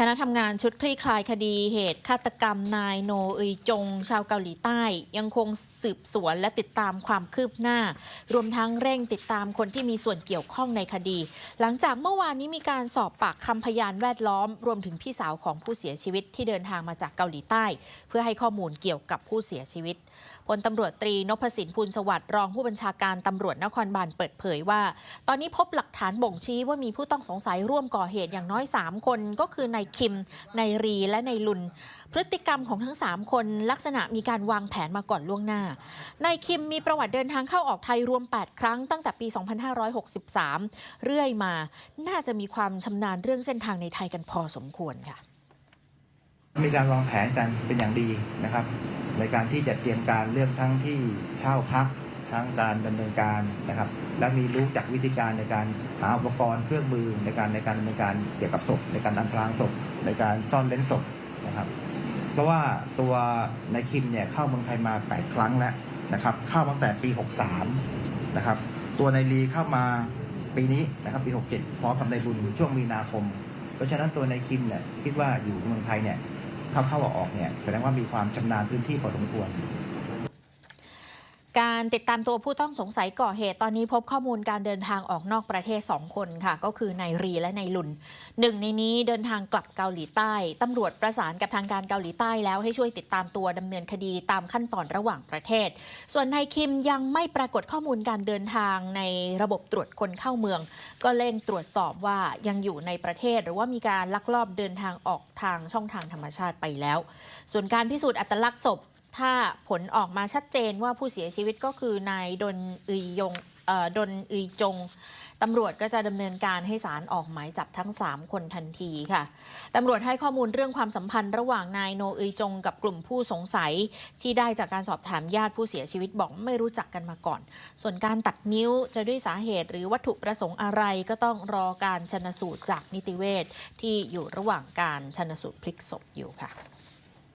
คณะทำงานชุดคลี่คลายคดีเหตุฆาตกรรมนายโนอึยจง ชาวเกาหลีใต้ ยังคงสืบสวนและติดตามความคืบหน้า รวมทั้งเร่งติดตามคนที่มีส่วนเกี่ยวข้องในคดี หลังจากเมื่อวานนี้มีการสอบปากคำพยานแวดล้อม รวมถึงพี่สาวของผู้เสียชีวิตที่เดินทางมาจากเกาหลีใต้ เพื่อให้ข้อมูลเกี่ยวกับผู้เสียชีวิตพลตำรวจตรีนพสินพูลสวัสดิ์รองผู้บัญชาการตำรวจนครบาลเปิดเผยว่า ตอนนี้พบหลักฐานบ่งชี้ว่ามีผู้ต้องสงสัยร่วมก่อเหตุอย่างน้อย 3 คนก็คือนายคิม นายรีและนายลุน พฤติกรรมของทั้ง 3 คนลักษณะมีการวางแผนมาก่อนล่วงหน้า นายคิมมีประวัติเดินทางเข้าออกไทยรวม 8 ครั้งตั้งแต่ปี 2563 เรื่อยมา น่าจะมีความชำนาญเรื่องเส้นทางในไทยกันพอสมควรค่ะ มีการวางแผนกันเป็นอย่างดีนะครับ ในการที่จะเตรียมการเรื่องทั้งที่เช่าพัก ทั้งการดำเนินการนะครับ และมีรู้จักวิธีการในการหาอุปกรณ์เครื่องมือในการในการดำเนินการเกี่ยวกับศพ ในการนำพรางศพ ในการซ่อนเล้นศพนะครับ เพราะว่าตัวนายคิมเนี่ยเข้าเมืองไทยมา 8 ครั้งแล้วนะครับ เข้าตั้งแต่ปี 63 นะครับ ตัวนายลีเข้ามาปีนี้นะครับปี 67พร้อมกับนายบุญช่วงมีนาคม เพราะฉะนั้นตัวนายคิมเนี่ยคิดว่าอยู่เมืองไทยเนี่ยเข้าเข้าออกเนี่ยแสดงว่ามีความชำนาญพื้นที่พอสมควร การติดตามตัวผู้ต้องสงสัยก่อเหตุตอนนี้พบข้อมูลการเดินทางออกนอกประเทศ 2 คนค่ะ ก็คือนายรีและนายลุนหนึ่งในนี้เดินทางกลับเกาหลีใต้ตำรวจประสานกับทางการเกาหลีใต้แล้วให้ช่วยติดตามตัวดำเนินคดีตามขั้นตอนระหว่างประเทศ ส่วนนายคิมยังไม่ปรากฏข้อมูลการเดินทางในระบบตรวจคนเข้าเมือง ก็เร่งตรวจสอบว่ายังอยู่ในประเทศ หรือว่ามีการลักลอบเดินทางออกทางช่องทางธรรมชาติไปแล้ว ส่วนการพิสูจน์อัตลักษณ์ศพ ถ้าผลออกมาชัดเจนว่าผู้เสียชีวิตก็คือนายดนอึยยงเอ่อดนอึยจงตำรวจก็จะดำเนินการให้ศาลออกหมายจับทั้ง 3 คนทันทีค่ะตำรวจให้ข้อมูลเรื่องความสัมพันธ์ระหว่างนายโนอึยจงกับกลุ่มผู้สงสัย ที่ได้จากการสอบถามญาติผู้เสียชีวิตบอกไม่รู้จักกันมาก่อน ส่วนการตัดนิ้วจะด้วยสาเหตุหรือวัตถุประสงค์อะไรก็ต้องรอการชนสูตรจากนิติเวชที่อยู่ระหว่างการชนสูตรพลิกศพอยู่ค่ะ